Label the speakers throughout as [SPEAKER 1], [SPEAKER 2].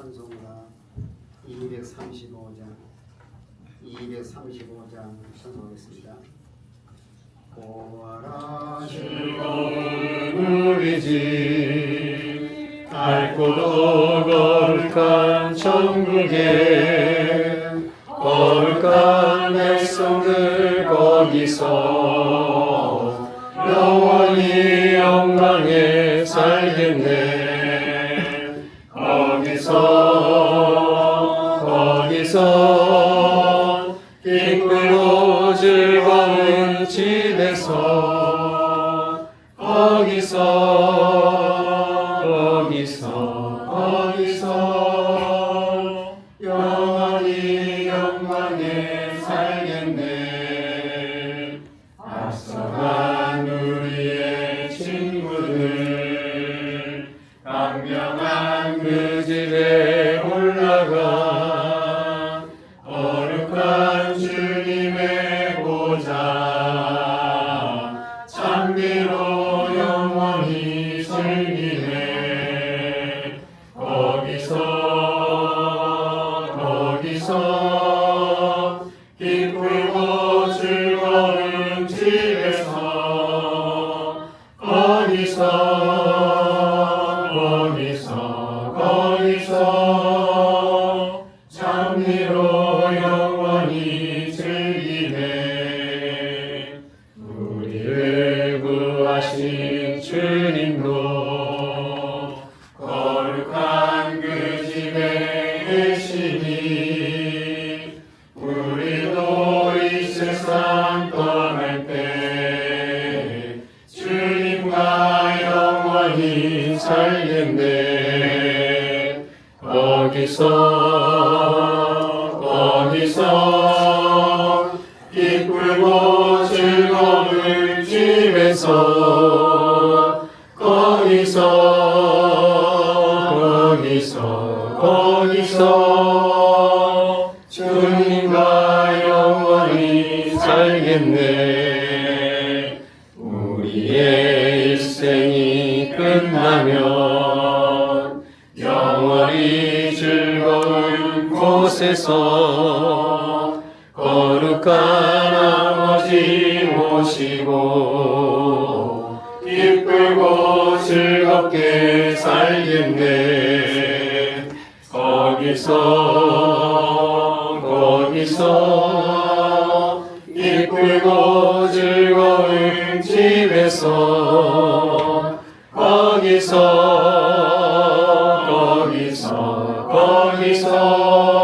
[SPEAKER 1] 찬송가 235장 235장 찬송하겠습니다. 보아라
[SPEAKER 2] 우리 집 밝고도 거룩한 천국에 거룩한 백성들 거기서 영원히 거기서 거기 거기서 주님과 영원히 살겠네. 우리의 일생이 끝나면 영원히 즐거운 곳에서 거룩한 아버지 모시고 기쁘고 즐겁게 살겠네 거기서 거기서 기쁘고 즐거운 집에서 거기서 거기서 거기서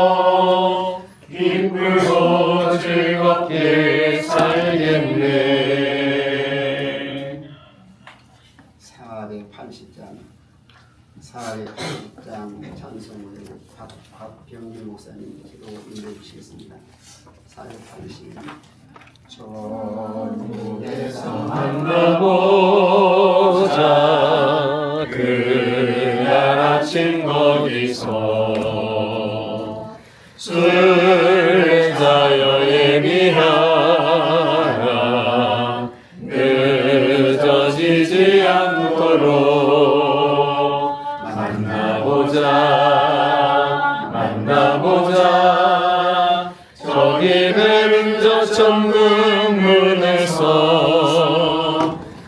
[SPEAKER 2] 천국 문에서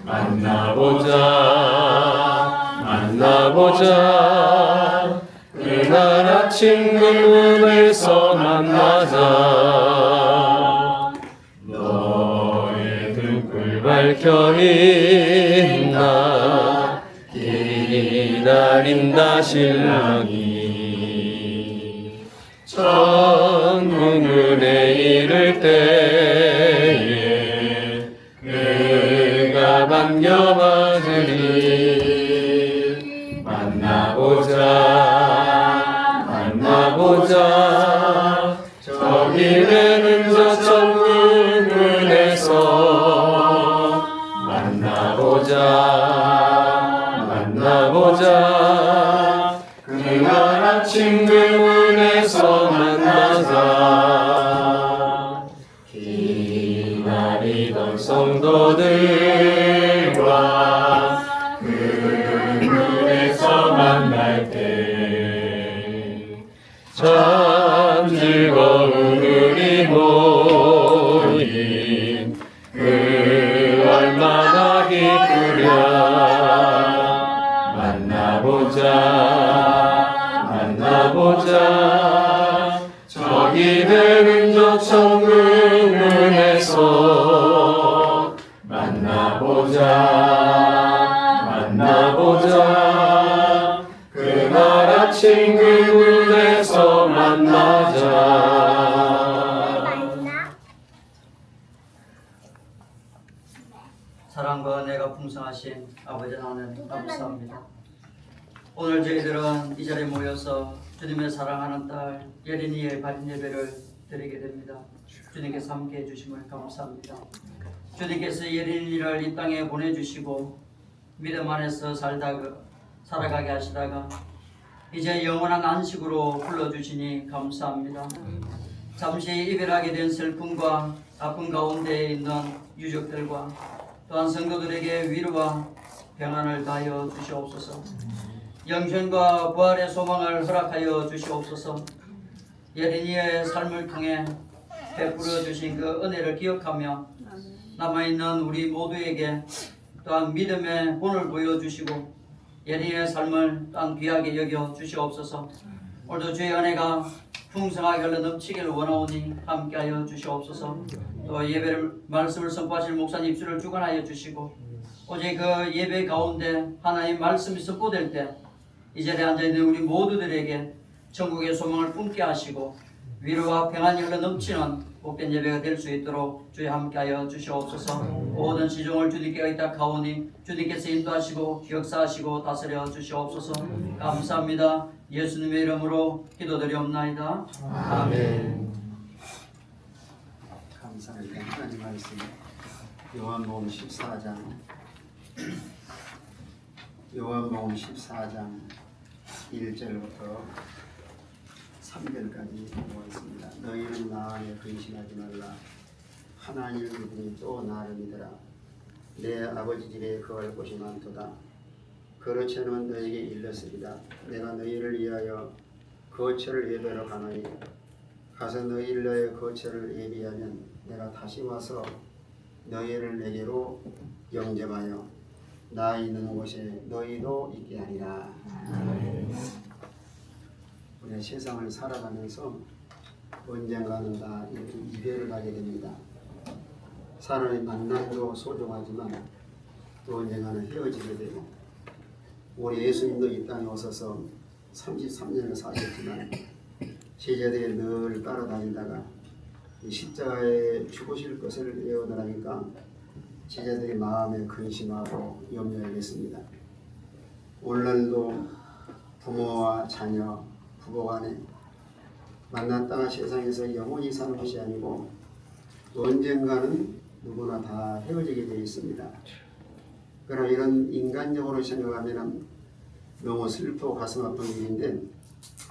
[SPEAKER 2] 만나보자 만나보자. 그날 아침 그 문에서 만나자. 너의 등불 밝혀 있나? 기다린다 신랑 저기 되는 저 천국 문에서 만나보자 만나보자 천국 문에서 만나보자 만나보자 그날 아침 그 문에서 만나자
[SPEAKER 3] 사랑과 은혜가 풍성하신 아버지 하나님 감사합니다. 오늘 저희들은 이 자리에 모여서 주님의 사랑하는 딸 예린이의 발인 예배를 드리게 됩니다. 주님께서 함께 해주심을 감사합니다. 주님께서 예린이를 이 땅에 보내주시고 믿음 안에서 살다가 살아가게 하시다가 이제 영원한 안식으로 불러주시니 감사합니다. 잠시 이별하게 된 슬픔과 아픔 가운데 있는 유족들과 또한 성도들에게 위로와 평안을 다하여 주시옵소서. 영생과 부활의 소망을 허락하여 주시옵소서. 예린이의 삶을 통해 베풀어 주신 그 은혜를 기억하며 남아 있는 우리 모두에게 또한 믿음의 본을 보여 주시고 예린이의 삶을 또한 귀하게 여겨 주시옵소서. 오늘도 주의 은혜가 풍성하게 흘러 넘치기를 원하오니 함께하여 주시옵소서. 또 예배를 말씀을 선포하실 목사님 입술을 주관하여 주시고 오직 그 예배 가운데 하나님 말씀이 선포될 때 이 자리에 앉아 있는 우리 모두들에게 천국의 소망을 품게 하시고 위로와 평안이 흘러 넘치는 복된 예배가 될 수 있도록 주여 함께하여 주시옵소서. 모든 시종을 주님께 의탁하오니 주님께서 인도하시고 역사하시고 다스려 주시옵소서. 감사합니다. 예수님의 이름으로 기도드리옵나이다.
[SPEAKER 2] 아멘
[SPEAKER 3] 감사합니다. 하나님 말씀 요한복음 14장 요한복음 14장 1절부터 3절까지 보겠습니다. 너희는 나 안에 근심하지 말라. 하나님을 믿으니 또 나를 믿으라. 내 아버지 집에 거할 곳이 많도다. 않으면 너에게 일렀으리다. 내가 너희를 위하여 거처를 예배로 가노니 가서 너희를 위하여 거처를 예비하면 내가 다시 와서 너희를 내게로 영접하여 나 있는 곳에 너희도 있게 하리라. 세상을 살아가면서 언젠가는 다 이렇게 이별을 하게 됩니다. 사람의 만남도 소중하지만 또 언젠가는 헤어지게 되고 우리 예수님도 이 땅에 오셔서 33년을 사셨지만 제자들이 늘 따라다니다가 이 십자가에 죽으실 것을 예언하니까 제자들이 마음에 근심하고 염려하겠습니다. 오늘날도 부모와 자녀, 부부간에 만났다가 세상에서 영원히 사는 것이 아니고 언젠가는 누구나 다 헤어지게 되어 있습니다. 그러나 이런 인간적으로 생각하면 너무 슬프고 가슴 아픈 일인데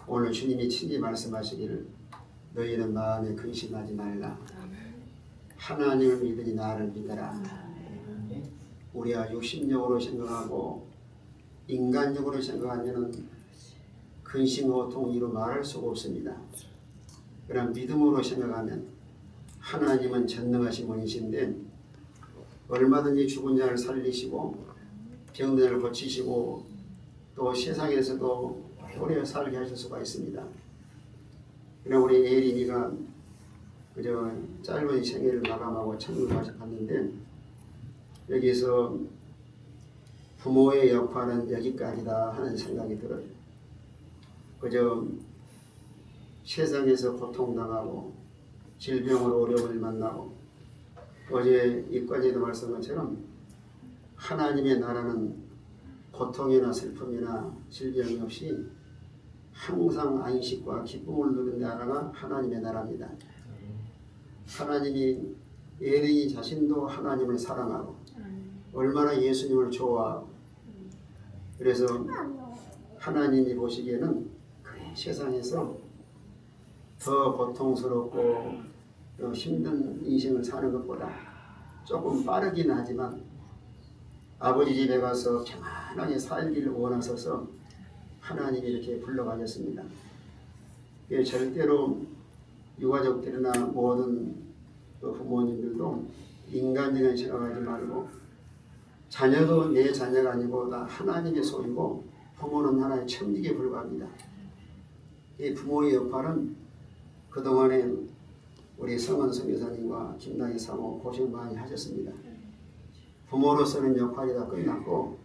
[SPEAKER 3] 오늘 주님이 친히 말씀하시기를 너희는 마음에 근심하지 말라. 하나님을 믿으니 나를 믿어라. 우리가 육신적으로 생각하고 인간적으로 생각하면 근심, 고통 이로 말할 수가 없습니다. 그러나 믿음으로 생각하면 하나님은 전능하신 분이신데 얼마든지 죽은 자를 살리시고 병든 자를 고치시고 또 세상에서도 오래 살게 하실 수가 있습니다. 그러나 우리 예린이가 그저 짧은 생애를 마감하고 천국을 갔는데 여기서 부모의 역할은 여기까지다 하는 생각이 들어요. 그저 세상에서 고통당하고 질병으로 어려움을 만나고 어제 이과지도 말씀한 것처럼 하나님의 나라는 고통이나 슬픔이나 질병이 없이 항상 안식과 기쁨을 누리는 나라가 하나님의 나라입니다. 하나님이 예린이 자신도 하나님을 사랑하고 얼마나 예수님을 좋아하고 그래서 하나님이 보시기에는 그 세상에서 더 고통스럽고 더 힘든 인생을 사는 것보다 조금 빠르긴 하지만 아버지 집에 가서 평안하게 살기를 원하셔서 하나님이 이렇게 불러가셨습니다. 예, 절대로 유가족들이나 모든 그 부모님들도 인간적인 생각하지 말고 자녀도 내 자녀가 아니고 다 하나님의 소유고 부모는 하나의 천직에 불과합니다. 이 부모의 역할은 그동안에 우리 성원 성교사님과 김나희 사모 고생 많이 하셨습니다. 부모로서는 역할이 다 끝났고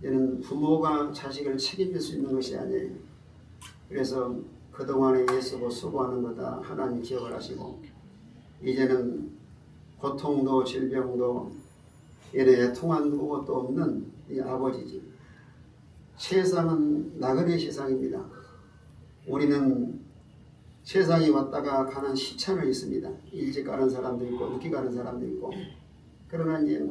[SPEAKER 3] 이제는 부모가 자식을 책임질 수 있는 것이 아니에요. 그래서 그동안에 애쓰고 수고하는 거다 하나님 기억을 하시고 이제는 고통도 질병도 이래 통한 누구것도 없는 이 아버지지. 세상은 나그네 세상입니다. 우리는 세상에 왔다가 가는 시차는 있습니다. 일찍 가는 사람도 있고 늦게 가는 사람도 있고 그러나 이제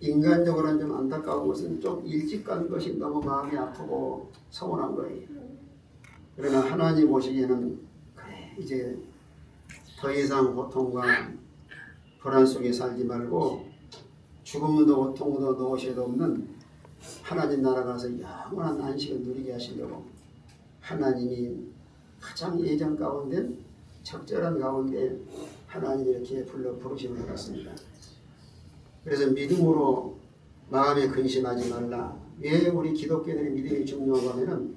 [SPEAKER 3] 인간적으로는 좀 안타까운 것은 좀 일찍 간 것이 너무 마음이 아프고 서운한 거예요. 그러나 하나님 보시기에는 그래 이제 더 이상 고통과 불안 속에 살지 말고 죽음도 고통도 노시도 없는 하나님 나라 가서 영원한 안식을 누리게 하시려고 하나님이 가장 예정 가운데 적절한 가운데 하나님이 이렇게 불러 부르심을 받았습니다. 그래서 믿음으로 마음에 근심하지 말라. 왜 우리 기독교인들의 믿음이 중요한 거면은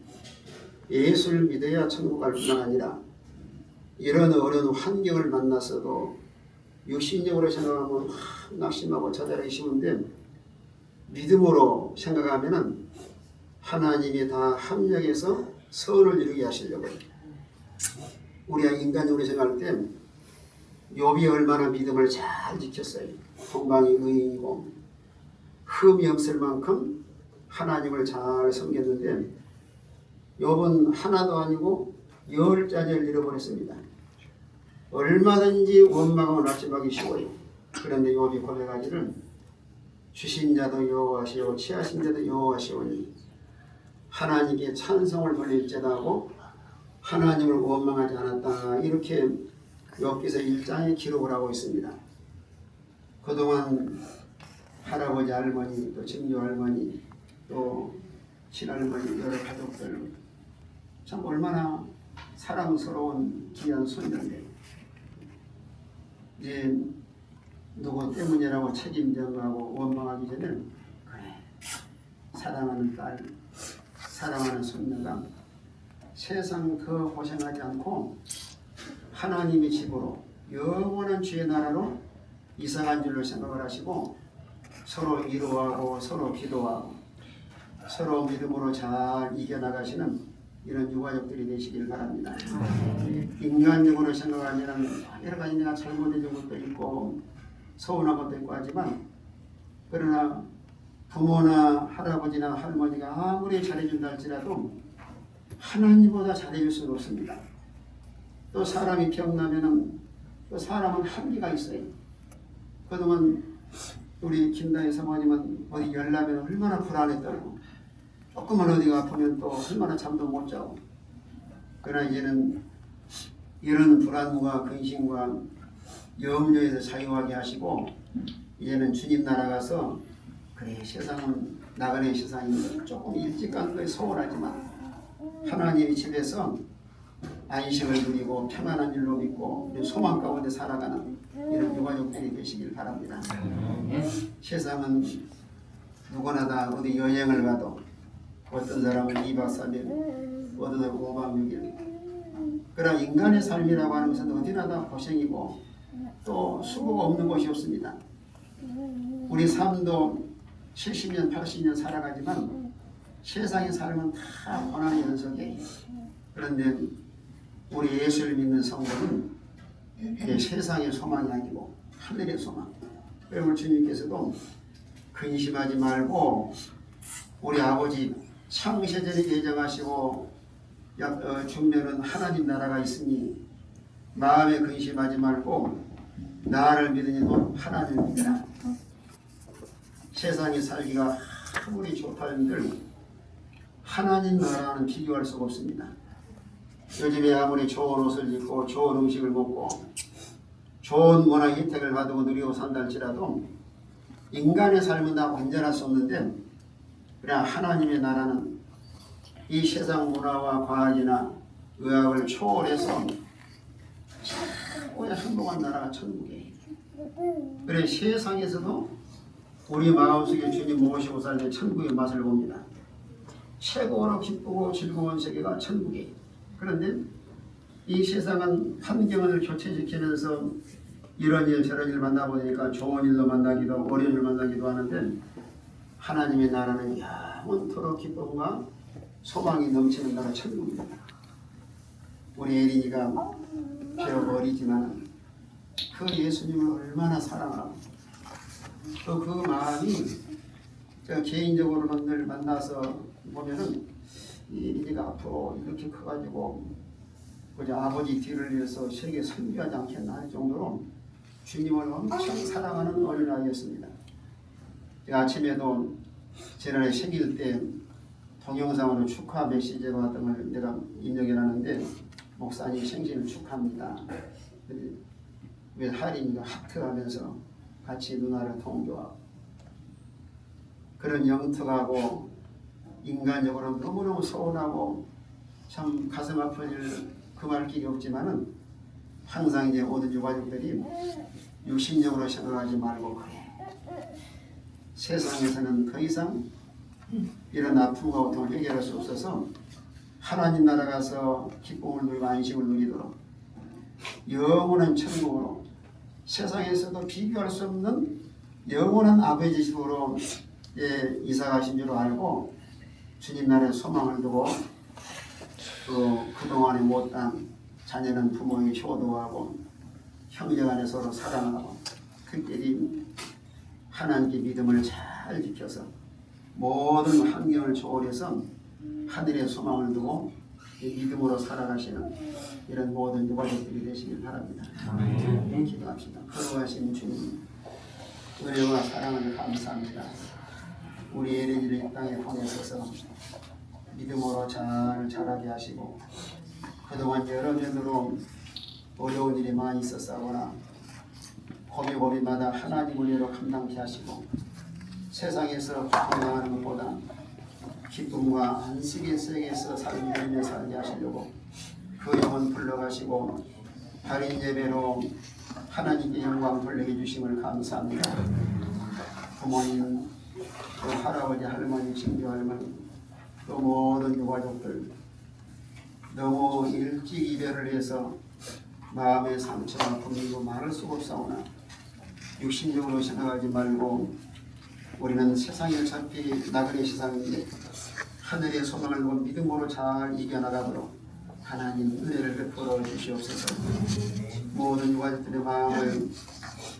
[SPEAKER 3] 예수를 믿어야 천국 갈 뿐만 아니라 이런 어려운 환경을 만났어도 육신적으로 생각하면 하, 낙심하고 좌절하기 쉬운데 믿음으로 생각하면은 하나님이 다 합력해서 선을 이루게 하시려고 해요. 우리가 인간적으로 생각할 때 욥이 얼마나 믿음을 잘 지켰어요. 동방이 의인이고 흠이 없을 만큼 하나님을 잘 섬겼는데 욥은 하나도 아니고 열 자리를 잃어버렸습니다. 얼마든지 원망하고 낙심하기 쉬워요. 그런데 욥이 고백하기를 주신 자도 여호와시오 취하신 자도 여호와시오니 하나님께 찬송을 돌릴지다 하고 하나님을 원망하지 않았다 이렇게 욥기서 1장에 기록을 하고 있습니다. 그동안 할아버지 할머니 또 증조 할머니 또 친할머니 여러 가족들 참 얼마나 사랑스러운 귀한 손녀인데 이제 누구 때문이라고 책임져가고 원망하기 전에 그래 사랑하는 딸 사랑하는 손녀가 세상 더 고생하지 않고 하나님의 집으로 영원한 주의 나라로 이사간 줄로 생각을 하시고 서로 위로하고 서로 기도하고 서로 믿음으로 잘 이겨나가시는 이런 유가족들이 되시길 바랍니다. 인간적으로 생각하면 여러 가지 내가 잘못해진 것도 있고 서운한 것도 있고 하지만 그러나 부모나 할아버지나 할머니가 아무리 잘해준다 할지라도 하나님보다 잘해줄 수는 없습니다. 또 사람이 병나면은 또 사람은 한계가 있어요. 그동안 우리 김다희 사모님은 어디 열나면 얼마나 불안했다고 조금만 어디가 아프면 또 얼마나 잠도 못 자고 그러나 이제는 이런 불안과 근심과 염려에서 자유하게 하시고 이제는 주님 나라 가서 그래 세상은 나그네 세상이 조금 일찍 간 거에 서운하지만 하나님의 집에서 안식을 누리고 평안한 일로 믿고 소망 가운데 살아가는 이런 유가족들이 되시길 바랍니다. 세상은 누구나 다 어디 여행을 가도 어떤 사람은 2박 3일, 어떤 사람은 5박 6일. 그러나 인간의 삶이라고 하는 것은 어디나 다 고생이고 또 수고가 없는 곳이 없습니다. 우리 삶도 70년, 80년 살아가지만 세상의 삶은 다 고난의 연속이에요. 그런데 우리 예수를 믿는 성도는 세상의 소망이 아니고 하늘의 소망. 그러면 주님께서도 근심하지 말고 우리 아버지 창세전에 예정하시고 약- 어, 중면은 하나님 나라가 있으니 마음에 근심하지 말고 나를 믿으니 너 하나님을 믿으라. 세상에 살기가 아무리 좋다는들 하나님 나라와는 비교할 수가 없습니다. 요즘에 아무리 좋은 옷을 입고 좋은 음식을 먹고 좋은 문화 혜택을 받고 누리고 산다 할지라도 인간의 삶은 다 완전할 수 없는데 그러나 하나님의 나라는 이 세상 문화와 과학이나 의학을 초월해서 최고의 행복한 나라가 천국이에요. 그래 세상에서도 우리 마음속에 주님 모시고 살는 천국의 맛을 봅니다. 최고로 기쁘고 즐거운 세계가 천국이에요. 그런데 이 세상은 환경을 교체시키면서 이런 일 저런 일 만나보니까 좋은 일로 만나기도 어려운 일 만나기도 하는데 하나님의 나라는 영원토록 기쁨과 소망이 넘치는 나라 천국입니다. 우리 에린이가 비록 어리지만 그 예수님을 얼마나 사랑하고 또 그 마음이 제가 개인적으로는 늘 만나서 보면은 이 에린이가 앞으로 이렇게 커가지고 그저 아버지 뒤를 위해서 세계 선교하지 않겠나 할 정도로 주님을 엄청 사랑하는 어린아이였습니다. 제가 아침에도 지난해 생일 때 동영상으로 축하 메시지가 왔던 걸 내가 인정해 놨는데 목사님 생신을 축하합니다. 왜 할인이가 하트 하면서 같이 누나를 동조하고 그런 영특하고 인간적으로 너무너무 서운하고 참 가슴 아픈 일 금할 길이 없지만은 항상 이제 모든 유가족들이 육신적으로 생각하지 말고 세상에서는 더 이상 이런 아픔과 고통을 해결할 수 없어서 하나님 나라 가서 기쁨을 누리고 안식을 누리도록 영원한 천국으로 세상에서도 비교할 수 없는 영원한 아버지 집으로 예, 이사 가신 줄 알고 주님 나라의 소망을 두고 또 그동안에 못한 자녀는 부모에게 효도하고 형제 간에 서로 사랑하고 특별히 하나님께 믿음을 잘 지켜서 모든 환경을 초월해서 하늘의 소망을 두고 이 믿음으로 살아가시는 이런 모든 유가족들이 되시길 바랍니다. 네, 기도합시다. 거룩하신 주님 은혜와 사랑을 감사합니다. 우리 예레지를 이 땅에 보내셔서 믿음으로 잘 자라게 하시고 그동안 여러 면으로 어려운 일이 많이 있었사오나 고비 고비마다 하나님 은혜로 감당케 하시고 세상에서 고통당하는 것보다 기쁨과 안식의 세계에서 누리며 살게 하시려고 그 영혼 불러가시고 달인 예배로 하나님께 영광 돌리게 주심을 감사합니다. 부모님, 또 할아버지, 할머니, 친구 할머니, 또 모든 유가족들 너무 일찍 이별을 해서 마음의 상처와 분노도 말할 수가 없사오나 육신적으로 생각하지 말고 우리는 세상에 어차피 나그네 세상인데 하늘의 소망을 두고 믿음으로 잘 이겨나가도록 하나님 은혜를 베풀어 주시옵소서. 모든 유가족들의 마음을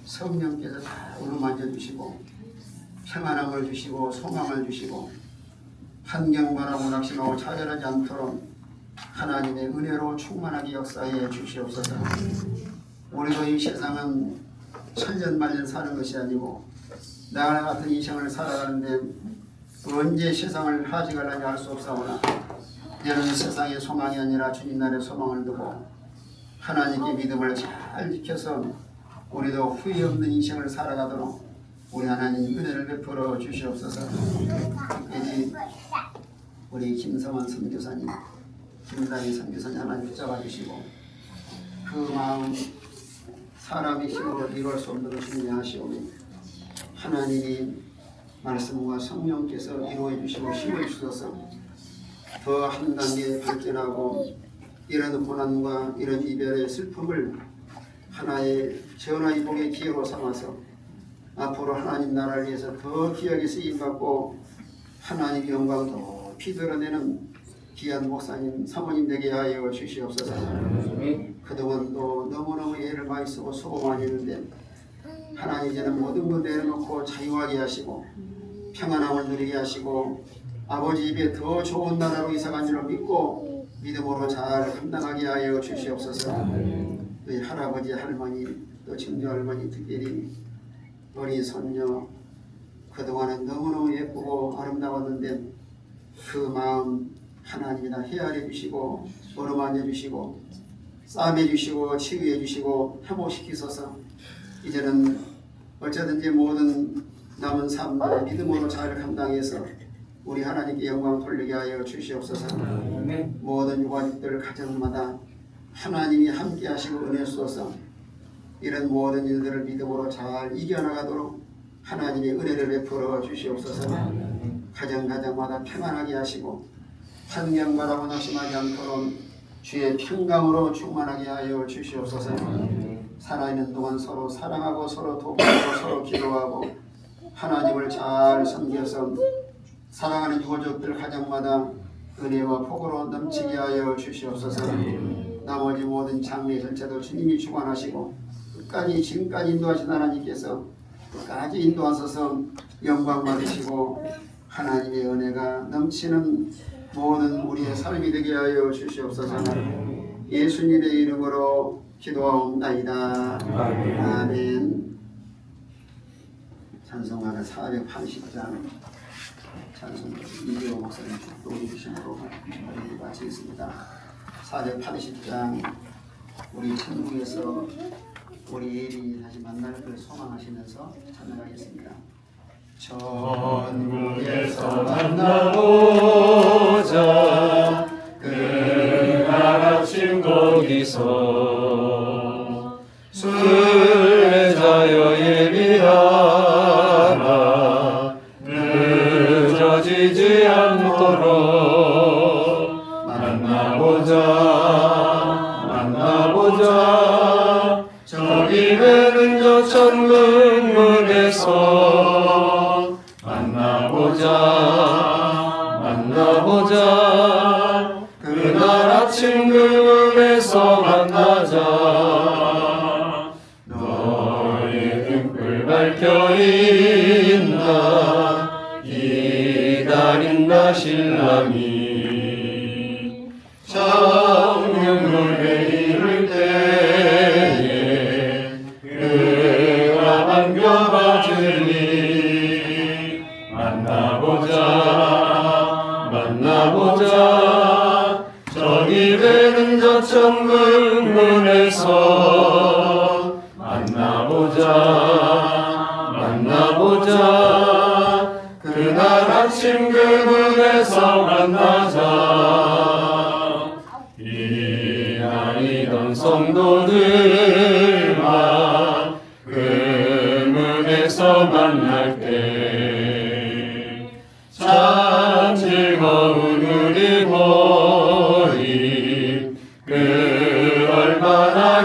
[SPEAKER 3] 성령께서 다 어루만져 주시고 평안함을 주시고 소망을 주시고 환경바라고 낙심하고 차별하지 않도록 하나님의 은혜로 충만하게 역사해 주시옵소서. 우리도 이 세상은 천년만년 사는 것이 아니고 나와 같은 인생을 살아가는데 언제 세상을 하지갈라니 알수 없사오나. 이는 세상의 소망이 아니라 주님 나라의 소망을 두고 하나님께 믿음을 잘 지켜서 우리도 후회 없는 인생을 살아가도록 우리 하나님 은혜를 베풀어 주시옵소서. 특별히 우리 김성원 선교사님 김다희 선교사님 하나님 붙잡아 주시고 그 마음 사람의 힘으로 이룰 수 없는 것을 이해하시오니 하나님이 말씀과 성령께서 이루어 주시고 힘을 주셔서 더 한 단계 발전하고 이런 고난과 이런 이별의 슬픔을 하나의 전화의 복의 기회로 삼아서 앞으로 하나님 나라를 위해서 더 기억에 쓰임 받고 하나님의 영광 높이 드러내는 귀한 목사님 사모님 되게 하여 주시옵소서. 그동안 또 너무너무 애를 많이 쓰고 수고 많이 했는데 하나님 이제는 모든 것 내려놓고 자유하게 하시고 평안함을 누리게 하시고 아버지 입에 더 좋은 나라로 이사간 줄을 믿고 믿음으로 잘 감당하게 하여 주시옵소서. 우리 할아버지 할머니 또 증조 할머니 특별히 어린 손녀 그동안은 너무너무 예쁘고 아름다웠는데 그 마음 하나님이 다 헤아려 주시고 어루만져 주시고 싸매 주시고 치유해 주시고 회복시키소서 이제는 어쩌든지 모든 남은 삶을 믿음으로 잘 감당해서 우리 하나님께 영광 돌리게 하여 주시옵소서. 모든 유가족들 가정마다 하나님이 함께 하시고 은혜 주소서. 이런 모든 일들을 믿음으로 잘 이겨나가도록 하나님의 은혜를 베풀어 주시옵소서. 가정 가정마다 평안하게 하시고 환경마다 원하심하지 않도록 주의 평강으로 충만하게 하여 주시옵소서. 살아있는 동안 서로 사랑하고 서로 돕고 서로 기도하고 하나님을 잘 섬겨서 사랑하는 유가족들 가정마다 은혜와 복으로 넘치게 하여 주시옵소서. 나머지 모든 장례 전체도 주님이 주관하시고 끝까지 지금까지 인도하신 하나님께서 끝까지 인도하셔서 영광 받으시고 하나님의 은혜가 넘치는 모든 우리의 삶이 되게 하여 주시옵소서. 예수님의 이름으로 기도하옵나이다. 아멘. 찬송가가 480장 찬송 이기호 목사님 축도해 주심으로 우리 마치겠습니다. 480장 우리 천국에서 우리 예린이 다시 만날 걸 소망하시면서 찬양하겠습니다.
[SPEAKER 2] 천국에서 만나보자 그 나라친 거기서. 순례자여 예비하라 늦어지지 않도록. 만나보자 만나보자. 저기 되는 저 천국문에서. 만나보자 만나보자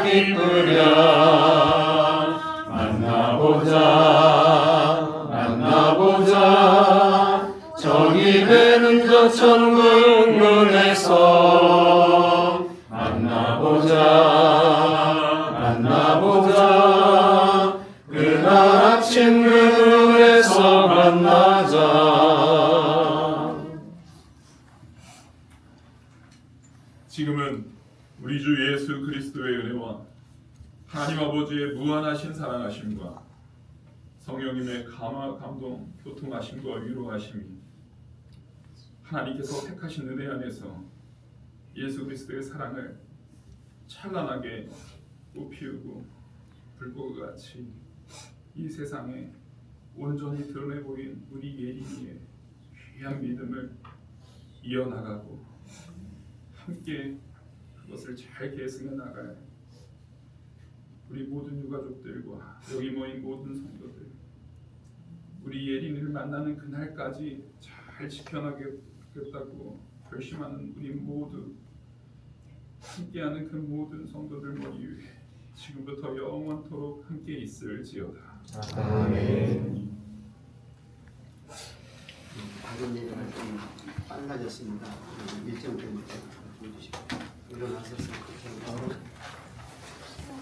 [SPEAKER 2] 기쁘랴 만나보자 만나보자. 저기 되는 저 천국 문에서
[SPEAKER 4] 감동, 교통하심과 위로하심이 하나님께서 택하신 은혜 안에서 예수 그리스도의 사랑을 찬란하게 꽃피우고 불꽃과 같이 이 세상에 온전히 드러내 보인 우리 예린이의 귀한 믿음을 이어나가고 함께 그것을 잘 계승해 나갈 우리 모든 유가족들과 여기 모인 모든 성도들 우리 예린이를 만나는 그날까지 잘 지켜나겠다고 결심하는 우리 모두 함께하는 그 모든 성도들 머리 위에 지금부터 영원토록 함께 있을지어다.
[SPEAKER 2] 아멘
[SPEAKER 3] 다른 얘기가 좀 빨라졌습니다. 일정 때문에 좀 주시고 일어나서